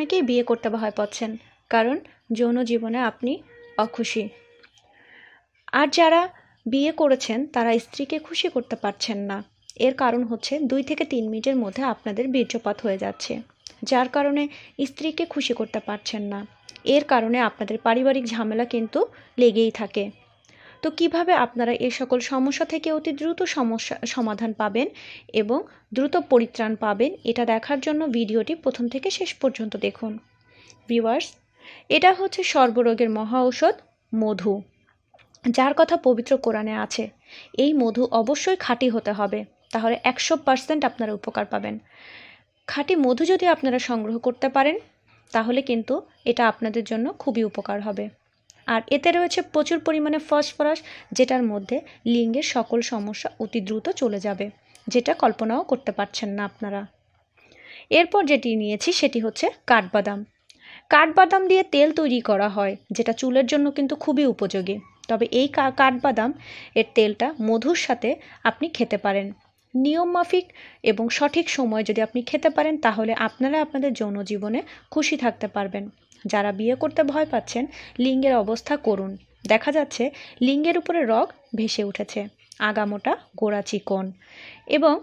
অনেকেই বিয়ে করতে ভয় পাচ্ছেন, কারণ যৌন জীবনে আপনি অখুশি। আর যারা বিয়ে করেছেন, তারা স্ত্রীকে খুশি করতে পারছেন না। এর কারণ হচ্ছে দুই থেকে তিন মিনিটের মধ্যে আপনাদের বীর্যপাত হয়ে যাচ্ছে, যার কারণে স্ত্রীকে খুশি করতে পারছেন না। এর কারণে আপনাদের পারিবারিক ঝামেলা কিন্তু লেগেই থাকে। তো কীভাবে আপনারা এই সকল সমস্যা থেকে অতি দ্রুত সমস্যা সমাধান পাবেন এবং দ্রুত পরিত্রাণ পাবেন, এটা দেখার জন্য ভিডিওটি প্রথম থেকে শেষ পর্যন্ত দেখুন। ভিউয়ার্স, এটা হচ্ছে সর্বরোগের মহা ঔষধ মধু, যার কথা পবিত্র কোরআনে আছে। এই মধু অবশ্যই খাঁটি হতে হবে, তাহলে একশো পার্সেন্ট আপনারা উপকার পাবেন। খাঁটি মধু যদি আপনারা সংগ্রহ করতে পারেন, তাহলে কিন্তু এটা আপনাদের জন্য খুবই উপকার হবে। আর এতে রয়েছে প্রচুর পরিমাণে ফসফরাস, যেটার মধ্যে লিঙ্গের সকল সমস্যা অতি দ্রুত চলে যাবে, যেটা কল্পনাও করতে পারছেন না আপনারা। এরপর যেটি নিয়েছি সেটি হচ্ছে কাঠবাদাম। কাঠবাদাম দিয়ে তেল তৈরি করা হয়, যেটা চুলের জন্য কিন্তু খুবই উপযোগী। তবে এই কাঠবাদাম এর তেলটা মধুর সাথে আপনি খেতে পারেন। নিয়মমাফিক এবং সঠিক সময় যদি আপনি খেতে পারেন, তাহলে আপনারা আপনাদের যৌন জীবনে খুশি থাকতে পারবেন। যারা বিয়ে করতে ভয় পাচ্ছেন, লিঙ্গের অবস্থা করুন। দেখা যাচ্ছে, লিঙ্গের উপরে রগ ভেসে উঠেছে, আগামোটা গোড়া চিকন। এবং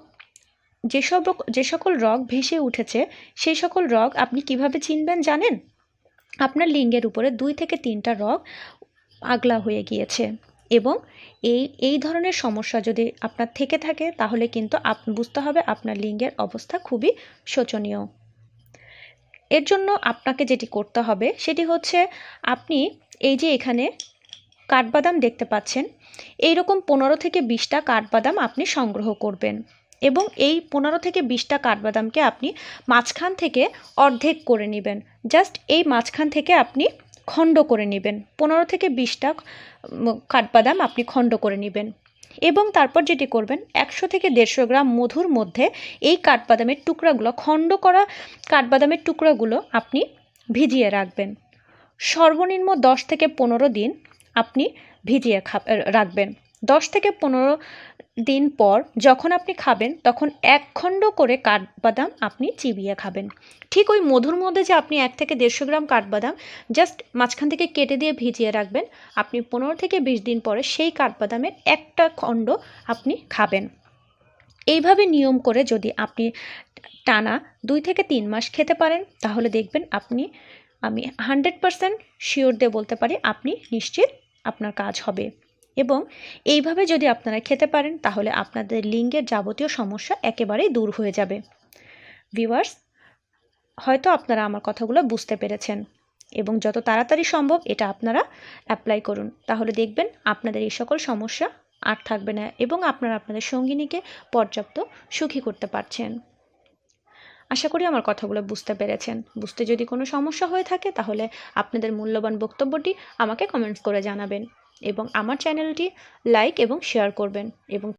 যেসব যে সকল রগ ভেসে উঠেছে, সেই সকল রগ আপনি কীভাবে চিনবেন জানেন? আপনার লিঙ্গের উপরে দুই থেকে তিনটা রগ আগলা হয়ে গিয়েছে। এবং এই এই ধরনের সমস্যা যদি আপনার থেকে থাকে, তাহলে কিন্তু আপ, বুঝতে হবে আপনার লিঙ্গের অবস্থা খুবই শোচনীয়। এর জন্য আপনাকে যেটি করতে হবে, সেটি হচ্ছে আপনি এই যে এখানে কাঠবাদাম দেখতে পাচ্ছেন এই রকম পনেরো থেকে বিশটা কাঠবাদাম আপনি সংগ্রহ করবেন এবং এই পনেরো থেকে বিশটা কাঠবাদামকে আপনি মাঝখান থেকে অর্ধেক করে নেবেন। জাস্ট এই মাঝখান থেকে আপনি খণ্ড করে নেবেন। পনেরো থেকে বিশটা কাঠবাদাম আপনি খণ্ড করে নেবেন। এবং তারপর যেটি করবেন, একশো থেকে দেড়শো গ্রাম মধুর মধ্যে এই কাঠবাদামের টুকরাগুলো, খণ্ড করা কাঠবাদামের টুকরাগুলো আপনি ভিজিয়ে রাখবেন। সর্বনিম্ন দশ থেকে পনেরো দিন আপনি ভিজিয়ে খা, রাখবেন। দশ থেকে পনেরো দিন পর যখন আপনি খাবেন, তখন এক খণ্ড করে কাঠবাদাম আপনি চিবিয়ে খাবেন। ঠিক ওই মধুর মধ্যে যে আপনি এক থেকে দেড়শো গ্রাম কাঠবাদাম জাস্ট মাঝখান থেকে কেটে দিয়ে ভিজিয়ে রাখবেন, আপনি পনেরো থেকে বিশ দিন পরে সেই কাঠবাদামের একটা খণ্ড আপনি খাবেন। এইভাবে নিয়ম করে যদি আপনি টানা দুই থেকে তিন মাস খেতে পারেন, তাহলে দেখবেন আপনি, আমি হান্ড্রেড পারসেন্ট শিওর দিয়ে বলতে পারি, আপনি নিশ্চিত আপনার কাজ হবে। এবং এইভাবে যদি আপনারা খেতে পারেন, তাহলে আপনাদের লিঙ্গের যাবতীয় সমস্যা একেবারেই দূর হয়ে যাবে। ভিউয়ার্স, হয়তো আপনারা আমার কথাগুলো বুঝতে পেরেছেন এবং যত তাড়াতাড়ি সম্ভব এটা আপনারা অ্যাপ্লাই করুন। তাহলে দেখবেন আপনাদের এই সকল সমস্যা আর থাকবে না এবং আপনারা আপনাদের সঙ্গিনীকে পর্যাপ্ত সুখী করতে পারছেন। আশা করি আমার কথাগুলো বুঝতে পেরেছেন। বুঝতে যদি কোনো সমস্যা হয়ে থাকে, তাহলে আপনাদের মূল্যবান বক্তব্যটি আমাকে কমেন্টস করে জানাবেন। এবং আমার চ্যানেলটি লাইক এবং শেয়ার করবেন এবং